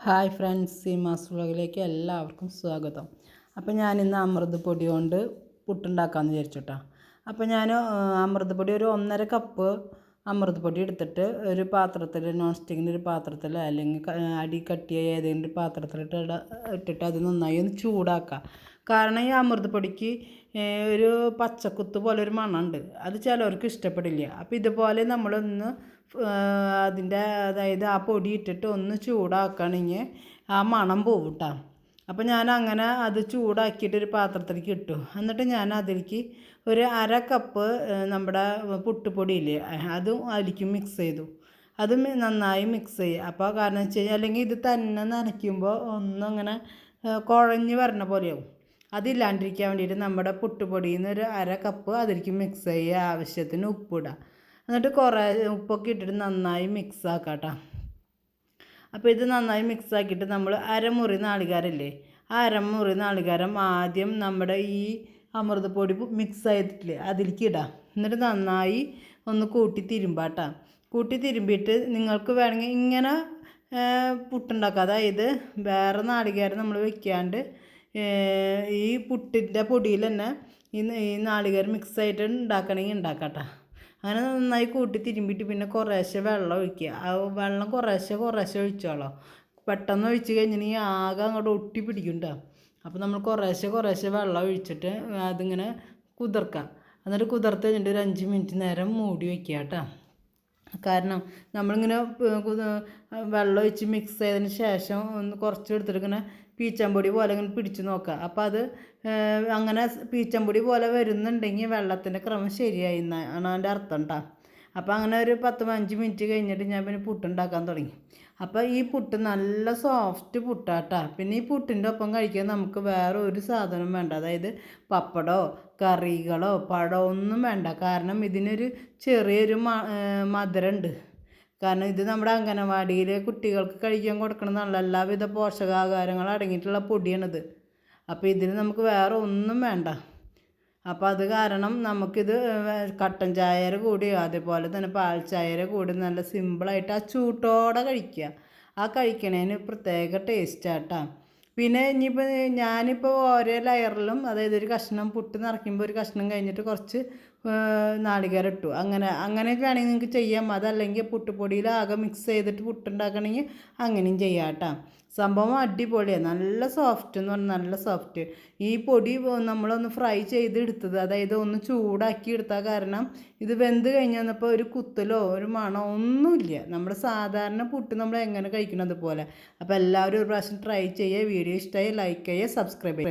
Hi friends Seemas വ്ളോഗിലേക്ക് എല്ലാവർക്കും സ്വാഗതം. അപ്പോൾ അമൃത് പൊടി കൊണ്ട് പുട്ടുണ്ടാക്കാമെന്ന് വിചാരിച്ചുട്ടാ അപ്പോൾ ഞാൻ അമൃത് പൊടി ഒരു ഒന്നര കപ്പ് അമൃത് പൊടി എടുത്തിട്ട് ഒരു പാത്രത്തിൽ നോൺ സ്റ്റിക്കിന്റെ ഒരു പാത്രത്തിൽ അല്ലെങ്കിൽ അടി കട്ടിയ ഏതെങ്കിലും ഒരു പാത്രത്തിലിട്ട് ഇട്ടിട്ട് അത് നന്നായി ഒന്ന് ചൂടാക്കുക. കാരണം ഈ അമൃത് പൊടിക്ക് ഒരു പച്ചക്കുത്ത് പോലെ ഒരു മണമുണ്ട്. അത് ചിലവർക്ക് ഇഷ്ടപ്പെടില്ല. അപ്പോൾ ഇതുപോലെ നമ്മളൊന്ന് അതിന്റെ അതായത് ആ പൊടി ഇട്ടിട്ട് ഒന്ന് ചൂടാക്കണമെങ്കിൽ ആ മണം പോവും കേട്ടോ അപ്പോൾ ഞാൻ അങ്ങനെ അത് ചൂടാക്കിയിട്ട് ഒരു പാത്രത്തിലേക്ക് ഇട്ടു. എന്നിട്ട് ഞാൻ അതിലേക്ക് ഒരു അര കപ്പ് നമ്മുടെ പുട്ടുപൊടിയില്ലേ അതും അതിലേക്ക് മിക്സ് ചെയ്തു. അത് നന്നായി മിക്സ് ചെയ്യുക അപ്പോൾ കാരണം വെച്ച് കഴിഞ്ഞാൽ അല്ലെങ്കിൽ ഇത് തന്നെ നനയ്ക്കുമ്പോൾ ഒന്നങ്ങനെ കുഴഞ്ഞ് വരണ പോലെയാവും. അതില്ലാണ്ടിരിക്കാൻ വേണ്ടിയിട്ട് നമ്മുടെ പുട്ടുപൊടിയിൽ നിന്ന് ഒരു അര കപ്പ് അതിലേക്ക് മിക്സ് ചെയ്യുക ആവശ്യത്തിന് ഉപ്പിടുക. എന്നിട്ട് കുറേ ഉപ്പൊക്കെ ഇട്ടിട്ട് നന്നായി മിക്സ് ആക്കാം കേട്ടോ അപ്പോൾ ഇത് നന്നായി മിക്സ് ആക്കിയിട്ട് നമ്മൾ അരമുറി നാളികാരല്ലേ? ആ അരമുറി നാളികാരം ആദ്യം നമ്മുടെ ഈ അമൃതപ്പൊടി മിക്സ് ആയിട്ടില്ലേ? അതിലേക്ക് ഇടാം. എന്നിട്ട് നന്നായി ഒന്ന് കൂട്ടി തിരുമ്പാട്ടാം. കൂട്ടി തിരുമ്പിയിട്ട് നിങ്ങൾക്ക് വേണമെങ്കിൽ ഇങ്ങനെ പുട്ടുണ്ടാക്കുക അതായത് വേറെ നാളികേരം നമ്മൾ വെക്കാണ്ട് ഈ പുട്ടിന്റെ പൊടിയിൽ തന്നെ ഈ നാളികേരം മിക്സ് ആയിട്ട് ഉണ്ടാക്കണമെങ്കിൽ ഉണ്ടാക്കാട്ടോ. അങ്ങനെ നന്നായി കൂട്ടി തിരുമ്പിയിട്ട് പിന്നെ കുറേശ്ശെ വെള്ളം ഒഴിക്കുക. ആ വെള്ളം കുറേശ്ശെ കുറേശ്ശെ ഒഴിച്ചോളോ. പെട്ടെന്ന് ഒഴിച്ച് കഴിഞ്ഞിട്ടുണ്ടെങ്കിൽ ആകെ അങ്ങോട്ട് ഒട്ടി പിടിക്കും അപ്പോൾ നമ്മൾ കുറേശ്ശെ കുറേശ്ശെ വെള്ളം ഒഴിച്ചിട്ട് അതിങ്ങനെ കുതിർക്കുക എന്നിട്ട് കുതിർത്ത് കഴിഞ്ഞിട്ട് ഒരു അഞ്ച് മിനിറ്റ് നേരം മൂടി വയ്ക്കുക കേട്ടോ കാരണം നമ്മളിങ്ങനെ വെള്ളം ഒഴിച്ച് മിക്സ് ചെയ്തതിന് ശേഷം ഒന്ന് കുറച്ച് എടുത്തിട്ട് ഇങ്ങനെ പീച്ചമ്പൊടി പോലെ ഇങ്ങനെ പിടിച്ചു നോക്കുക അപ്പം അത് അങ്ങനെ പീച്ചമ്പൊടി പോലെ വരുന്നുണ്ടെങ്കിൽ വെള്ളത്തിന്റെ ക്രമം ശരിയായി എന്നാണ് അതിന്റെ അർത്ഥം കേട്ടോ അപ്പോൾ അങ്ങനെ ഒരു പത്ത് പതിനഞ്ച് മിനിറ്റ് കഴിഞ്ഞിട്ട് ഞാൻ പിന്നെ പുട്ടുണ്ടാക്കാൻ തുടങ്ങി. അപ്പോൾ ഈ പുട്ട് നല്ല സോഫ്റ്റ് പുട്ടാട്ടാ. പിന്നെ ഈ പുട്ടിന്റെ ഒപ്പം കഴിക്കാൻ നമുക്ക് വേറെ ഒരു സാധനം വേണ്ട. അതായത് പപ്പടമോ കറികളോ പഴമോ ഒന്നും വേണ്ട. കാരണം ഇതിനൊരു ചെറിയൊരു മധുരമുണ്ട് കാരണം ഇത് നമ്മുടെ അംഗനവാടിയിൽ കുട്ടികൾക്ക് കഴിക്കാൻ കൊടുക്കണമെന്നുള്ള എല്ലാവിധ പോഷകാഹാരങ്ങളും അടങ്ങിയിട്ടുള്ള പൊടിയാണിത്. അപ്പോൾ ഇതിന് നമുക്ക് വേറെ ഒന്നും വേണ്ട. അപ്പോൾ അത് കാരണം നമുക്കിത് കട്ടൻ ചായയുടെ കൂടി അതേപോലെ തന്നെ പാൽ ചായയുടെ കൂടി നല്ല സിമ്പിളായിട്ട് ആ ചൂട്ടോടെ കഴിക്കുക. ആ കഴിക്കണേന് പ്രത്യേക ടേസ്റ്റാട്ടാ പിന്നെ ഇനിയിപ്പോൾ ഞാനിപ്പോൾ ഓരോ ലെയറിലും അതായത് ഒരു കഷ്ണം പുട്ട് നിറയ്ക്കുമ്പോൾ ഒരു കഷ്ണം കഴിഞ്ഞിട്ട് കുറച്ച് നാളികേരം ഇട്ടു അങ്ങനെ അങ്ങനെയൊക്കെ ആണെങ്കിൽ നിങ്ങൾക്ക് ചെയ്യാം. അതല്ലെങ്കിൽ പുട്ടുപൊടിയിൽ ആകെ മിക്സ് ചെയ്തിട്ട് പുട്ടുണ്ടാക്കണമെങ്കിൽ അങ്ങനെയും ചെയ്യാം കേട്ടോ. സംഭവം അടിപൊളിയാണ് നല്ല സോഫ്റ്റ് എന്ന് പറഞ്ഞാൽ നല്ല സോഫ്റ്റ് ഈ പൊടി നമ്മളൊന്ന് ഫ്രൈ ചെയ്തെടുത്തത് അതായത് ഒന്ന് ചൂടാക്കി എടുത്താൽ കാരണം ഇത് വെന്ത് കഴിഞ്ഞ് വന്നപ്പോൾ ഒരു കുത്തലോ ഒരു മണോ ഒന്നുമില്ല. നമ്മൾ സാധാരണ പുട്ട് നമ്മൾ എങ്ങനെ കഴിക്കണം അതുപോലെ. അപ്പോൾ എല്ലാവരും ഒരു പ്രാവശ്യം ട്രൈ ചെയ്യുക. വീഡിയോ ഇഷ്ടമായി ലൈക്ക് ചെയ്യുക സബ്സ്ക്രൈബ് ചെയ്യുക.